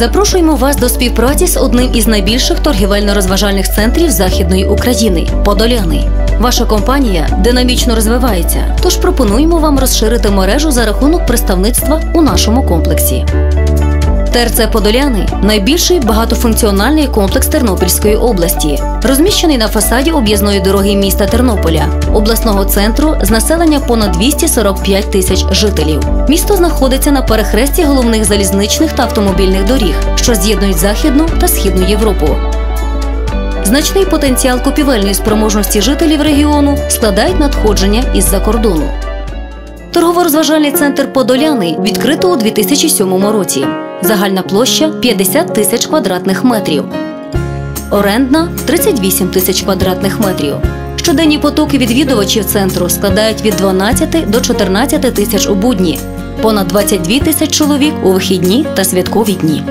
Запрошуємо вас до співпраці з одним із найбільших торгівельно-розважальних центрів Західної України Подоляни. Ваша компанія динамічно розвивається, тож пропонуємо вам розширити мережу за рахунок представництва у нашому комплексі. ТРЦ Подоляни найбільший багатофункціональний комплекс Тернопільської області, розміщений на фасаді об'їзної дороги міста Тернополя, обласного центру з населення понад 245 тисяч жителів. Місто знаходиться на перехресті головних залізничних та автомобільних доріг, що з'єднують Західну та Східну Європу. Значний потенціал купівельної спроможності жителів регіону складають надходження із-за кордону. Торгово-розважальний центр Подоляни відкрито у 2007 році. Загальна площа 50 тисяч квадратних метрів. Орендна 38 тисяч квадратних метрів. Щоденні потоки відвідувачів центру складають від 12 до 14 тисяч у будні, понад 22 тисяч чоловік у вихідні та святкові дні.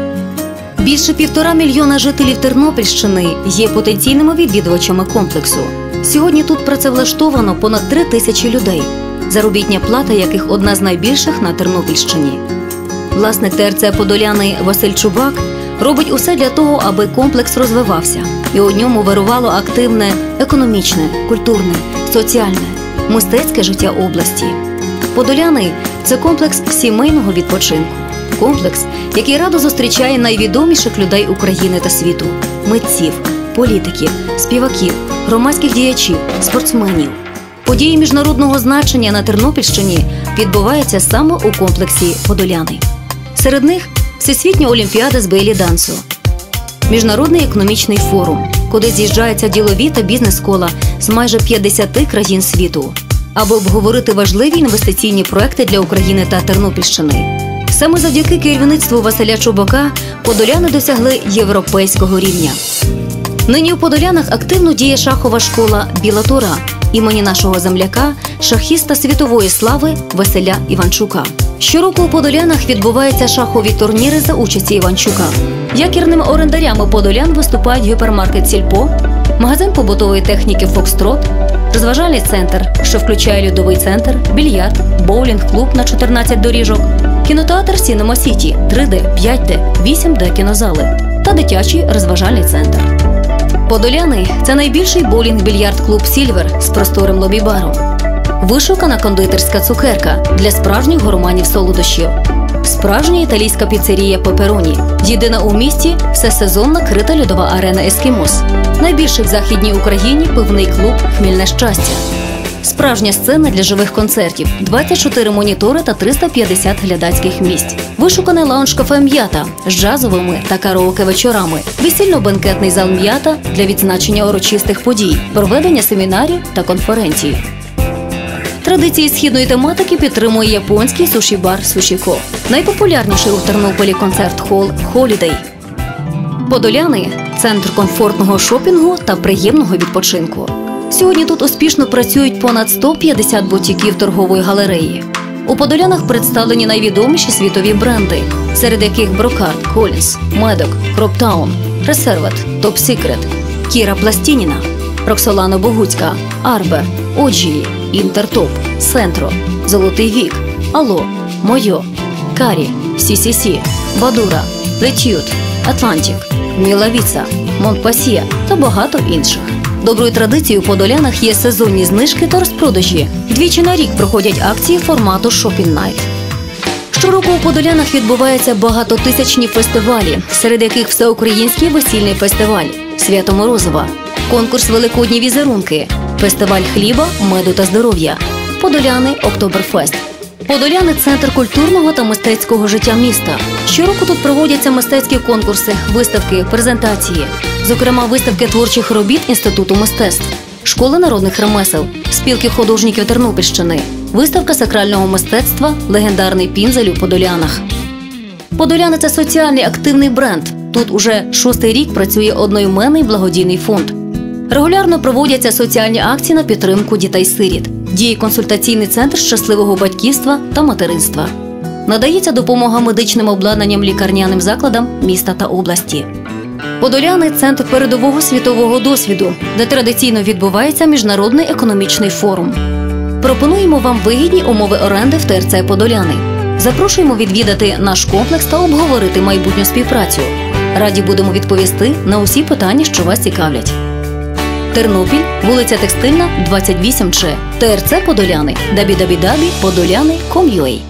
Більше півтора мільйона жителів Тернопільщини є потенційними відвідувачами комплексу. Сьогодні тут працевлаштовано понад три тисячі людей, заробітня плата яких одна з найбільших на Тернопільщині. Власник ТРЦ Подоляни Василь Чубак робить усе для того, аби комплекс розвивався, і у ньому вирувало активне економічне, культурне, соціальне, мистецьке життя області. Подоляни це комплекс сімейного відпочинку, комплекс, який радо зустрічає найвідоміших людей України та світу митців, політиків, співаків, громадських діячів, спортсменів. Події міжнародного значення на Тернопільщині відбуваються саме у комплексі Подоляни. Серед них Всесвітня олімпіада з бейлі дансу, Міжнародний економічний форум, куди з'їжджаються ділові та бізнес-кола з майже 50 країн світу, аби обговорити важливі інвестиційні проекти для України та Тернопільщини. Саме завдяки керівництву Василя Чубака подоляни досягли європейського рівня. Нині у Подолянах активно діє шахова школа Біла Тура імені нашого земляка, шахіста світової слави Василя Іванчука. Щороку у Подолянах відбуваються шахові турніри за участі Іванчука. Якірними орендарями Подолян виступають гіпермаркет Сільпо, магазин побутової техніки Фокстрот, розважальний центр, що включає льодовий центр, більярд, боулінг-клуб на 14 доріжок, кінотеатр Сінема Сіті, 3D, 5D, 8D кінозали та дитячий розважальний центр. Подоляни це найбільший боулінг-більярд-клуб Сільвер з просторим лобі-баром. Вишукана кондитерська цукерка для справжніх гурманів солодощів. Справжня італійська піцерія Пепероні. Єдина у місті всесезонна крита льодова арена Ескімос. Найбільший в західній Україні пивний клуб Хмільне щастя. Справжня сцена для живих концертів, 24 монітори та 350 глядацьких місць. Вишукане лаунж кафе м'ята з джазовими та караоке вечорами, весільно-бенкетний зал м'ята для відзначення урочистих подій, проведення семінарів та конференцій. Традиції східної тематики підтримує японський суші-бар Сушіко. Найпопулярніший у Тернополі концерт-хол Холідей. Подоляни центр комфортного шопінгу та приємного відпочинку. Сьогодні тут успішно працюють понад 150 бутіків торгової галереї. У Подолянах представлені найвідоміші світові бренди, серед яких Брокард, Колінс, Медок, Кроптаун, Ресервет, Топ Сікрет, Кіра Пластініна, Роксолана Богуцька, Арбер, Оджії, Інтертоп, Сентро, Золотий Вік, Ало, Мойо, Карі, Сі-Сі-Сі, Бадура, Летют, Атлантік, Мілавіца, Монпасія та багато інших. Доброю традицією у Подолянах є сезонні знижки та розпродажі. Двічі на рік проходять акції формату Shopping Night. Щороку у Подолянах відбуваються багатотисячні фестивалі, серед яких всеукраїнський весільний фестиваль Свято Морозова, конкурс Великодні візерунки, фестиваль хліба, меду та здоров'я, Подоляни Октоберфест. Подоляни центр культурного та мистецького життя міста. Щороку тут проводяться мистецькі конкурси, виставки, презентації, зокрема, виставки творчих робіт Інституту мистецтв, школи народних ремесел, спілки художників Тернопільщини, виставка сакрального мистецтва, легендарний пінзель у Подолянах. Подоляни це соціальний активний бренд. Тут уже шостий рік працює одноіменний благодійний фонд. Регулярно проводяться соціальні акції на підтримку дітей-сиріт. Діє консультаційний центр щасливого батьківства та материнства. Надається допомога медичним обладнанням лікарняним закладам міста та області. Подоляни центр передового світового досвіду, де традиційно відбувається міжнародний економічний форум. Пропонуємо вам вигідні умови оренди в ТРЦ Подоляни. Запрошуємо відвідати наш комплекс та обговорити майбутню співпрацю. Раді будемо відповісти на усі питання, що вас цікавлять. Тернопіль, вулиця Текстильна, 28Ч, ТРЦ Подоляни, www.podoляни.com.ua